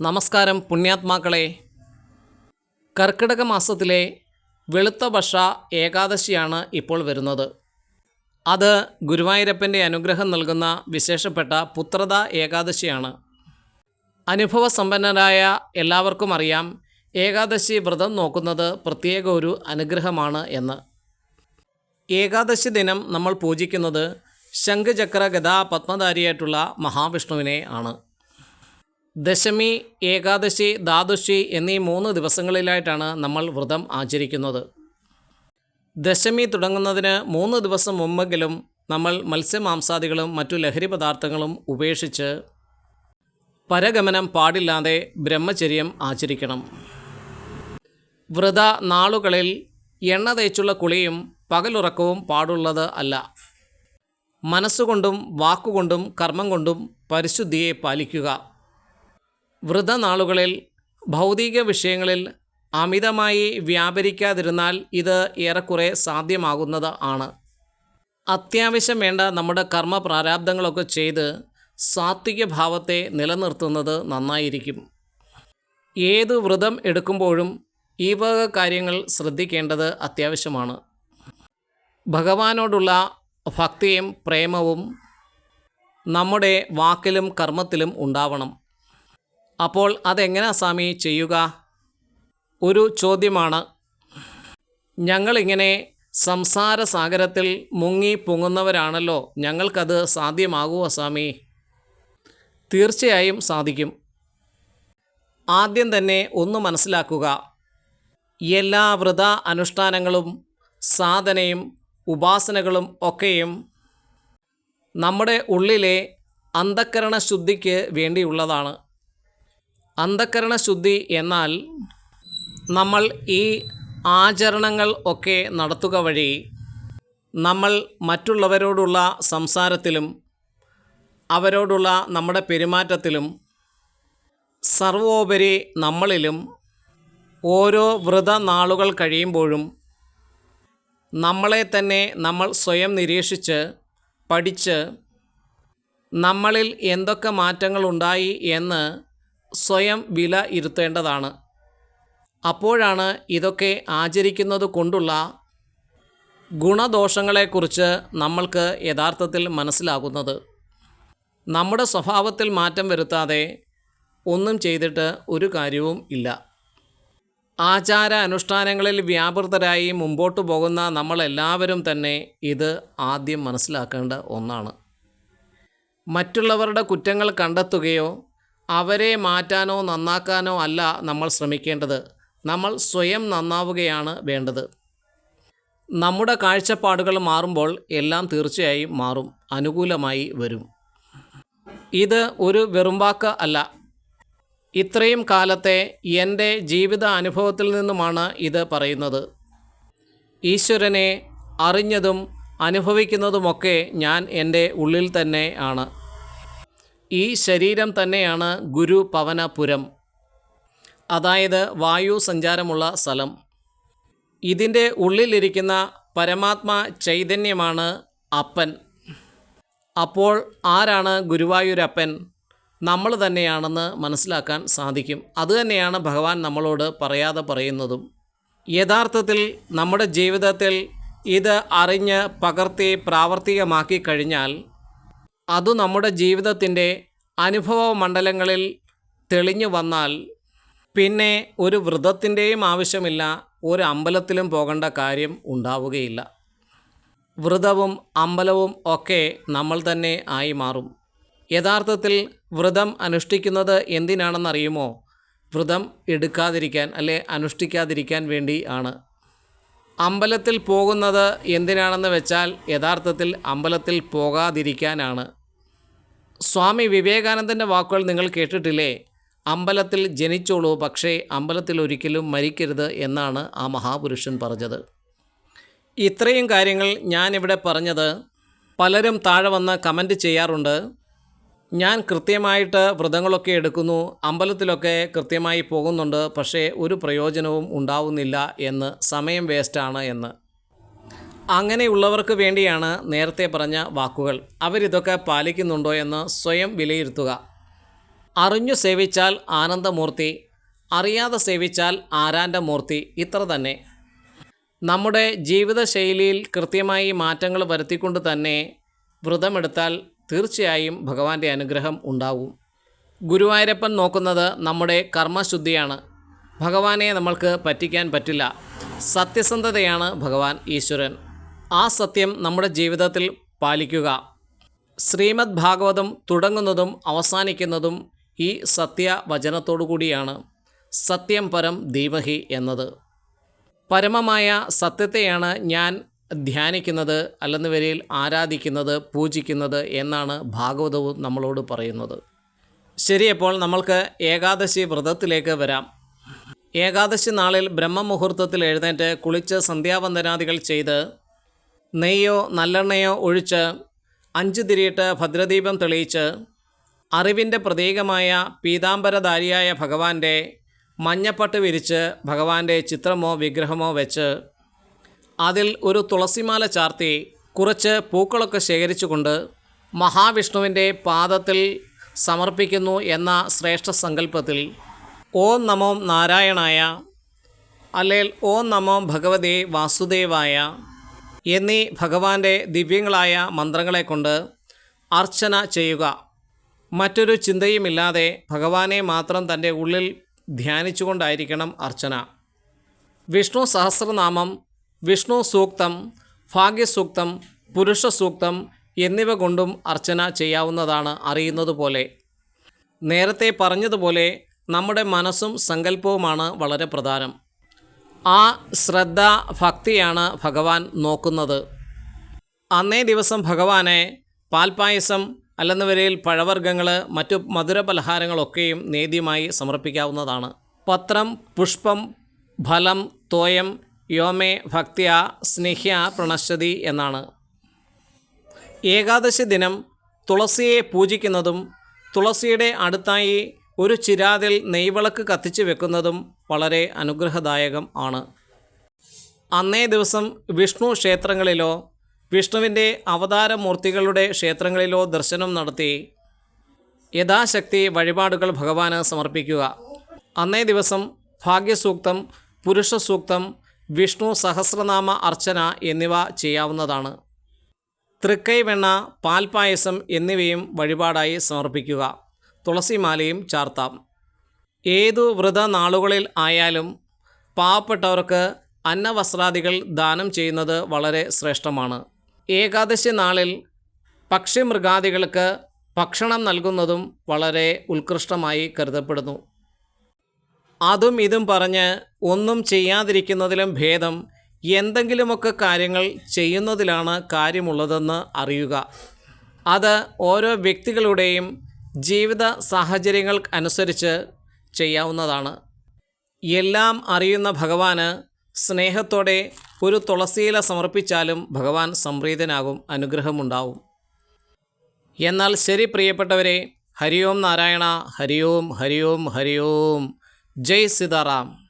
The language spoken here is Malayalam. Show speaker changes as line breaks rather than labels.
നമസ്കാരം പുണ്യാത്മാക്കളെ. കർക്കിടക മാസത്തിലെ വെളുത്ത പക്ഷ ഏകാദശിയാണ് ഇപ്പോൾ വരുന്നത്. അത് ഗുരുവായൂരപ്പന്റെ അനുഗ്രഹം നൽകുന്ന വിശേഷപ്പെട്ട പുത്രത ഏകാദശിയാണ്. അനുഭവ സമ്പന്നരായ എല്ലാവർക്കും അറിയാം ഏകാദശി വ്രതം നോക്കുന്നത് പ്രത്യേക ഒരു അനുഗ്രഹമാണ് എന്ന്. ഏകാദശി ദിനം നമ്മൾ പൂജിക്കുന്നത് ശംഖചക്ര ഗതാ പത്മധാരിയായിട്ടുള്ള മഹാവിഷ്ണുവിനെ ആണ്. ദശമി ഏകാദശി ദ്വാദശി എന്നീ മൂന്ന് ദിവസങ്ങളിലായിട്ടാണ് നമ്മൾ വ്രതം ആചരിക്കുന്നത്. ദശമി തുടങ്ങുന്നതിന് മൂന്ന് ദിവസം മുമ്പെങ്കിലും നമ്മൾ മത്സ്യമാംസാദികളും മറ്റു ലഹരി പദാർത്ഥങ്ങളും ഉപേക്ഷിച്ച് പരഗമനം പാടില്ലാതെ ബ്രഹ്മചര്യം ആചരിക്കണം. വ്രത നാളുകളിൽ എണ്ണ തേച്ചുള്ള കുളിയും പകലുറക്കവും പാടുള്ളത് അല്ല. മനസ്സുകൊണ്ടും വാക്കുകൊണ്ടും കർമ്മം കൊണ്ടും പരിശുദ്ധിയെ പാലിക്കുക. വ്രതനാളുകളിൽ ഭൗതിക വിഷയങ്ങളിൽ അമിതമായി വ്യാപരിക്കാതിരുന്നാൽ ഇത് ഏറെക്കുറെ സാധ്യമാകുന്നത് ആണ്. അത്യാവശ്യം വേണ്ട നമ്മുടെ കർമ്മ പ്രാരാബ്ദങ്ങളൊക്കെ ചെയ്ത് സാത്വിക ഭാവത്തെ നിലനിർത്തുന്നത് നന്നായിരിക്കും. ഏത് വ്രതം എടുക്കുമ്പോഴും ഈ വക കാര്യങ്ങൾ ശ്രദ്ധിക്കേണ്ടത് അത്യാവശ്യമാണ്. ഭഗവാനോടുള്ള ഭക്തിയും പ്രേമവും നമ്മുടെ വാക്കിലും കർമ്മത്തിലും ഉണ്ടാവണം. അപ്പോൾ അതെങ്ങനെ സ്വാമി ചെയ്യുക? ഒരു ചോദ്യമാണ്. ഞങ്ങളിങ്ങനെ സംസാര സാഗരത്തിൽ മുങ്ങി പൊങ്ങുന്നവരാണല്ലോ. ഞങ്ങൾക്കത് സാധ്യമാകുമോ സ്വാമി തീർച്ചയായും സാധിക്കും. ആദ്യം തന്നെ ഒന്ന് മനസ്സിലാക്കുക. എല്ലാ വ്രത അനുഷ്ഠാനങ്ങളും സാധനയും ഉപാസനകളും ഒക്കെയും നമ്മുടെ ഉള്ളിലെ അന്ധക്കരണ ശുദ്ധിക്ക് വേണ്ടിയുള്ളതാണ്. അന്ധക്കരണ ശുദ്ധി എന്നാൽ നമ്മൾ ഈ ആചരണങ്ങൾ ഒക്കെ നടത്തുക വഴി നമ്മൾ മറ്റുള്ളവരോടുള്ള സംസാരത്തിലും അവരോടുള്ള നമ്മുടെ പെരുമാറ്റത്തിലും സർവോപരി നമ്മളിലും ഓരോ വ്രത നാളുകൾ കഴിയുമ്പോഴും നമ്മളെ തന്നെ നമ്മൾ സ്വയം നിരീക്ഷിച്ച് പഠിച്ച് നമ്മളിൽ എന്തൊക്കെ മാറ്റങ്ങളുണ്ടായി എന്ന് സ്വയം വില ഇരുത്തേണ്ടതാണ്. അപ്പോഴാണ് ഇതൊക്കെ ആചരിക്കുന്നത് കൊണ്ടുള്ള ഗുണദോഷങ്ങളെക്കുറിച്ച് നമ്മൾക്ക് യഥാർത്ഥത്തിൽ മനസ്സിലാകുന്നത്. നമ്മുടെ സ്വഭാവത്തിൽ മാറ്റം വരുത്താതെ ഒന്നും ചെയ്തിട്ട് ഒരു കാര്യവും ഇല്ല. ആചാര അനുഷ്ഠാനങ്ങളിൽ വ്യാപൃതരായി മുമ്പോട്ട് പോകുന്ന നമ്മളെല്ലാവരും തന്നെ ഇത് ആദ്യം മനസ്സിലാക്കേണ്ട ഒന്നാണ്. മറ്റുള്ളവരുടെ കുറ്റങ്ങൾ കണ്ടെത്തുകയോ അവരെ മാറ്റാനോ നന്നാക്കാനോ അല്ല നമ്മൾ ശ്രമിക്കേണ്ടത്. നമ്മൾ സ്വയം നന്നാവുകയാണ് വേണ്ടത്. നമ്മുടെ കാഴ്ചപ്പാടുകൾ മാറുമ്പോൾ എല്ലാം തീർച്ചയായും മാറും അനുകൂലമായി വരും. ഇത് ഒരു വെറുമ്പാക്ക് അല്ല. ഇത്രയും കാലത്തെ എന്റെ ജീവിത അനുഭവത്തിൽ നിന്നുമാണ് ഇത് പറയുന്നത്. ഈശ്വരനെ അറിഞ്ഞതും അനുഭവിക്കുന്നതുമൊക്കെ ഞാൻ എന്റെ ഉള്ളിൽ തന്നെ ആണ്. ഈ ശരീരം തന്നെയാണ് ഗുരു പവനപുരം. അതായത് വായു സഞ്ചാരമുള്ള സ്ഥലം. ഇതിന്റെ ഉള്ളിലിരിക്കുന്ന പരമാത്മ ചൈതന്യമാണ് അപ്പൻ. അപ്പോൾ ആരാണ് ഗുരുവായൂരപ്പൻ? നമ്മൾ തന്നെയാണെന്ന് മനസ്സിലാക്കാൻ സാധിക്കും. അതുതന്നെയാണ് ഭഗവാൻ നമ്മളോട് പറയാതെ പറയുന്നതും. യഥാർത്ഥത്തിൽ നമ്മുടെ ജീവിതത്തിൽ ഇത് അറിഞ്ഞ് പകർത്തി പ്രാവർത്തികമാക്കി കഴിഞ്ഞാൽ അത് നമ്മുടെ ജീവിതത്തിന്റെ അനുഭവ മണ്ഡലങ്ങളിൽ തെളിഞ്ഞു വന്നാൽ പിന്നെ ഒരു വ്രതത്തിന്റെയും ആവശ്യമില്ല ഒരു അമ്പലത്തിലും പോകേണ്ട കാര്യം ഉണ്ടാവുകയില്ല. വ്രതവും അമ്പലവും ഒക്കെ നമ്മൾ തന്നെ ആയി മാറും. യഥാർത്ഥത്തിൽ വ്രതം അനുഷ്ഠിക്കുന്നത് എന്തിനാണെന്നറിയുമോ? വ്രതം എടുക്കാതിരിക്കാൻ അല്ലെ അനുഷ്ഠിക്കാതിരിക്കാൻ വേണ്ടി ആണ്. അമ്പലത്തിൽ പോകുന്നത് എന്തിനാണെന്ന് വെച്ചാൽ യഥാർത്ഥത്തിൽ അമ്പലത്തിൽ പോകാതിരിക്കാനാണ് സ്വാമി വിവേകാനന്ദന്റെ വാക്കുകൾ നിങ്ങൾ കേട്ടിട്ടില്ലേ? അമ്പലത്തിൽ ജനിച്ചോളൂ പക്ഷേ അമ്പലത്തിൽ ഒരിക്കലും മരിക്കരുത് എന്നാണ് ആ മഹാപുരുഷൻ പറഞ്ഞത്. ഇത്രയും കാര്യങ്ങൾ ഞാനിവിടെ പറഞ്ഞത് പലരും താഴെ വന്ന് കമന്റ് ചെയ്യാറുണ്ട്. ഞാൻ കൃത്യമായിട്ട് വ്രതങ്ങളൊക്കെ എടുക്കുന്നു അമ്പലത്തിലൊക്കെ കൃത്യമായി പോകുന്നുണ്ട് പക്ഷേ ഒരു പ്രയോജനവും ഉണ്ടാവുന്നില്ല എന്ന് സമയം വേസ്റ്റാണ് എന്ന്. അങ്ങനെയുള്ളവർക്ക് വേണ്ടിയാണ് നേരത്തെ പറഞ്ഞ വാക്കുകൾ. അവരിതൊക്കെ പാലിക്കുന്നുണ്ടോ എന്ന് സ്വയം വിലയിരുത്തുക. അറിഞ്ഞു സേവിച്ചാൽ ആനന്ദമൂർത്തി അറിയാതെ സേവിച്ചാൽ ആരാന്റെ മൂർത്തി ഇത്ര തന്നെ. നമ്മുടെ ജീവിതശൈലിയിൽ കൃത്യമായി മാറ്റങ്ങൾ വരുത്തിക്കൊണ്ട് തന്നെ വ്രതമെടുത്താൽ തീർച്ചയായും ഭഗവാന്റെ അനുഗ്രഹം ഉണ്ടാവും. ഗുരുവായൂരപ്പൻ നോക്കുന്നത് നമ്മുടെ കർമ്മശുദ്ധിയാണ്. ഭഗവാനെ നമ്മൾക്ക് പറ്റിക്കാൻ പറ്റില്ല. സത്യസന്ധതയാണ് ഭഗവാൻ ഈശ്വരൻ. ആ സത്യം നമ്മുടെ ജീവിതത്തിൽ പാലിക്കുക. ശ്രീമദ് ഭാഗവതം തുടങ്ങുന്നതും അവസാനിക്കുന്നതും ഈ സത്യവചനത്തോടു കൂടിയാണ്. സത്യം പരം ധീമഹി എന്നത്. പരമമായ സത്യത്തെയാണ് ഞാൻ ധ്യാനിക്കുന്നത് അല്ലെന്ന വരിയിൽ ആരാധിക്കുന്നത് പൂജിക്കുന്നത് എന്നാണ് ഭാഗവതവും നമ്മളോട് പറയുന്നത്. ശരിയപ്പോൾ നമ്മൾക്ക് ഏകാദശി വ്രതത്തിലേക്ക് വരാം. ഏകാദശി നാളിൽ ബ്രഹ്മമുഹൂർത്തത്തിൽ എഴുന്നേറ്റ് കുളിച്ച് സന്ധ്യാവന്ദനാദികൾ ചെയ്ത് നെയ്യോ നല്ലെണ്ണയോ ഒഴിച്ച് അഞ്ച് തിരിയിട്ട് ഭദ്രദീപം തെളിയിച്ച് അറിവിന്റെ പ്രതീകമായ പീതാംബരധാരിയായ ഭഗവാന്റെ മഞ്ഞപ്പട്ട് വിരിച്ച് ഭഗവാന്റെ ചിത്രമോ വിഗ്രഹമോ വെച്ച് അതിൽ ഒരു തുളസിമാല ചാർത്തി കുറച്ച് പൂക്കളൊക്കെ ശേഖരിച്ചുകൊണ്ട് മഹാവിഷ്ണുവിന്റെ പാദത്തിൽ സമർപ്പിക്കുന്നു എന്ന ശ്രേഷ്ഠ സങ്കല്പത്തിൽ ഓം നമോ നാരായണായ അല്ലെങ്കിൽ ഓം നമോ ഭഗവതി വാസുദേവായ എന്നീ ഭഗവാന്റെ ദിവ്യങ്ങളായ മന്ത്രങ്ങളെ കൊണ്ട് അർച്ചന ചെയ്യുക. മറ്റൊരു ചിന്തയുമില്ലാതെ ഭഗവാനെ മാത്രം തന്റെ ഉള്ളിൽ ധ്യാനിച്ചുകൊണ്ടായിരിക്കണം അർച്ചന. വിഷ്ണു സഹസ്രനാമം വിഷ്ണു സൂക്തം ഭാഗ്യസൂക്തം പുരുഷ സൂക്തം എന്നിവ കൊണ്ടും അർച്ചന ചെയ്യാവുന്നതാണ് അറിയുന്നത് പോലെ. നേരത്തെ പറഞ്ഞതുപോലെ നമ്മുടെ മനസ്സും സങ്കല്പവുമാണ് വളരെ പ്രധാനം. ആ ശ്രദ്ധ ഭക്തിയാണ് ഭഗവാൻ നോക്കുന്നത്. അന്നേ ദിവസം ഭഗവാനെ പാൽപ്പായസം അല്ലെന്ന വരയിൽ പഴവർഗങ്ങൾ മറ്റു മധുര പലഹാരങ്ങളൊക്കെയും നേദ്യമായി സമർപ്പിക്കാവുന്നതാണ്. പത്രം പുഷ്പം ഫലം തോയം യോമേ ഭക്തിയ സ്നേഹ്യ പ്രണശതി എന്നാണ്. ഏകാദശി ദിനം തുളസിയെ പൂജിക്കുന്നതും തുളസിയുടെ അടുത്തായി ഒരു ചിരാതിൽ നെയ്വിളക്ക് കത്തിച്ചു വെക്കുന്നതും വളരെ അനുഗ്രഹദായകം ആണ്. അന്നേ ദിവസം വിഷ്ണു ക്ഷേത്രങ്ങളിലോ വിഷ്ണുവിന്റെ അവതാരമൂർത്തികളുടെ ക്ഷേത്രങ്ങളിലോ ദർശനം നടത്തി യഥാശക്തി വഴിപാടുകൾ ഭഗവാന് സമർപ്പിക്കുക. അന്നേ ദിവസം ഭാഗ്യസൂക്തം പുരുഷ സൂക്തം വിഷ്ണു സഹസ്രനാമ അർച്ചന എന്നിവ ചെയ്യാവുന്നതാണ്. തൃക്കൈവെണ്ണ പാൽപായസം എന്നിവയും വഴിപാടായി സമർപ്പിക്കുക. തുളസിമാലയും ചാർത്താം. ഏതു വ്രത നാളുകളിൽ ആയാലും പാവപ്പെട്ടവർക്ക് അന്നവസ്ത്രാദികൾ ദാനം ചെയ്യുന്നത് വളരെ ശ്രേഷ്ഠമാണ്. ഏകാദശി നാളിൽ പക്ഷിമൃഗാദികൾക്ക് ഭക്ഷണം നൽകുന്നതും വളരെ ഉത്കൃഷ്ടമായി കരുതപ്പെടുന്നു. അതും ഇതും പറഞ്ഞ് ഒന്നും ചെയ്യാതിരിക്കുന്നതിലും ഭേദം എന്തെങ്കിലുമൊക്കെ കാര്യങ്ങൾ ചെയ്യുന്നതിലാണ് കാര്യമുള്ളതെന്ന് അറിയുക. അത് ഓരോ വ്യക്തികളുടെയും ജീവിത സാഹചര്യങ്ങൾക്ക് അനുസരിച്ച് ചെയ്യാവുന്നതാണ്. എല്ലാം അറിയുന്ന ഭഗവാന് സ്നേഹത്തോടെ ഒരു തുളസിയില സമർപ്പിച്ചാലും ഭഗവാൻ സംപ്രീതനാകും അനുഗ്രഹമുണ്ടാവും. എന്നാൽ ശരി പ്രിയപ്പെട്ടവരെ ഹരിയോം നാരായണ ഹരിയോം ഹരിയോം ഹരിയോം ജയ് സീതാറാം.